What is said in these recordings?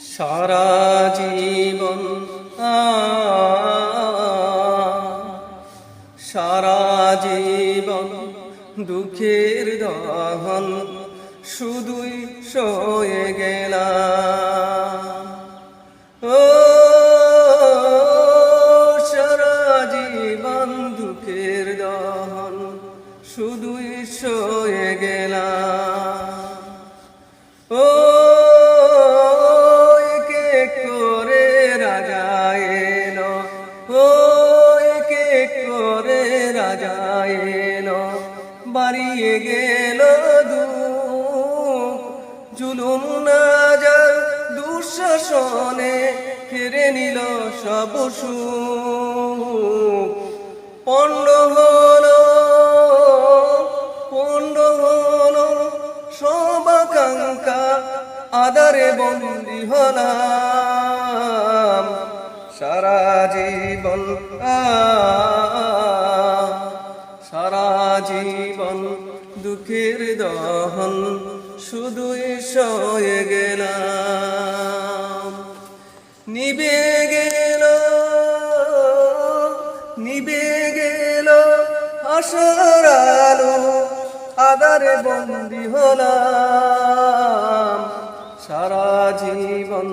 সারা জীবন সারা জীবন দুঃখের দহন শুধুই সয়ে গেলাম। বাড়িয়ে গেল দুঃখ। জুলুম না যার দুঃশাসনে কেড়ে নিল সব সুখ। পণ্ড হলো পণ্ড হলো সব আকাঙ্ক্ষা আদারে বন্দি হলাম। সারা জীবন সারা জীবন দুঃখের দহন শুধুই সয়ে গেলাম। নিবে গেল নিবে গেল আশার আলো আদারে বন্দি হলাম। সারা জীবন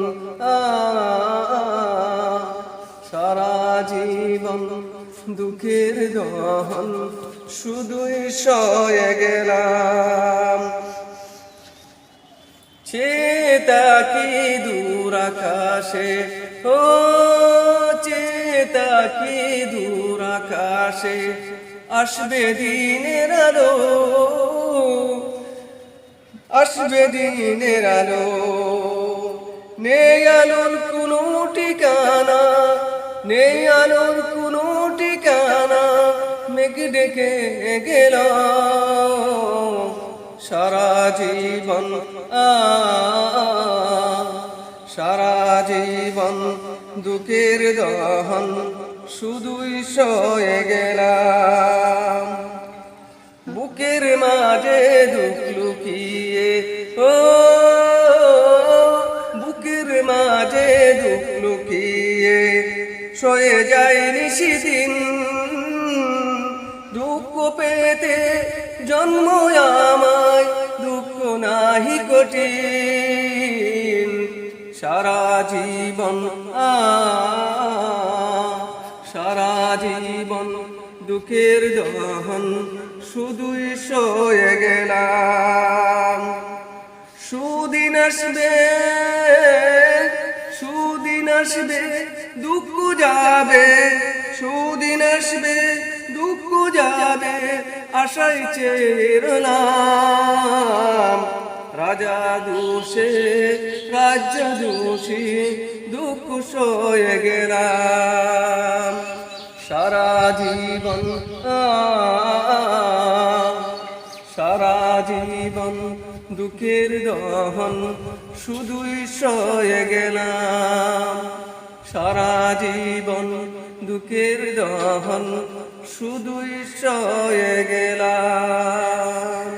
সারা জীবন দুঃখের দহন শুধুই সয়ে গেলাম। চেতা কি দূর আকাশে? ও চেতা কি দূর আকাশে? আসবে দিনের আলো, আসবে দিনের আলো। নেই আলোর কোনো ঠিকানা, নেই আলোর কোনো মেঘ ডেকে গেল। সারা জীবন সারা জীবন দুঃখের দহন শুধুই সয়ে গেলাম। বুকের মাঝে দুঃখ লুকিয়ে, ও, বুকের মাঝে দুঃখ লুকিয়ে, সয়ে যায় নিশিদিন পেতে জন্ম আমায় দুঃখ নাহি কঠিন। সারা জীবন সারা জীবন দুঃখের দহন শুধুই সয়ে গেলাম। সুদিন আসবে সুদিন আসবে, দুঃখ যাবে, সুদিন আসবে, দুঃখ যাবে। আশাই চেরলাম রাজা দোষে, রাজ্য দোষী দুঃখ সয়ে গেলাম। সারা জীবন সারা জীবন দুঃখের দহন শুধুই সয়ে গেলাম। সারা জীবন দুঃখের দহন শুধুই সয়ে গেলাম।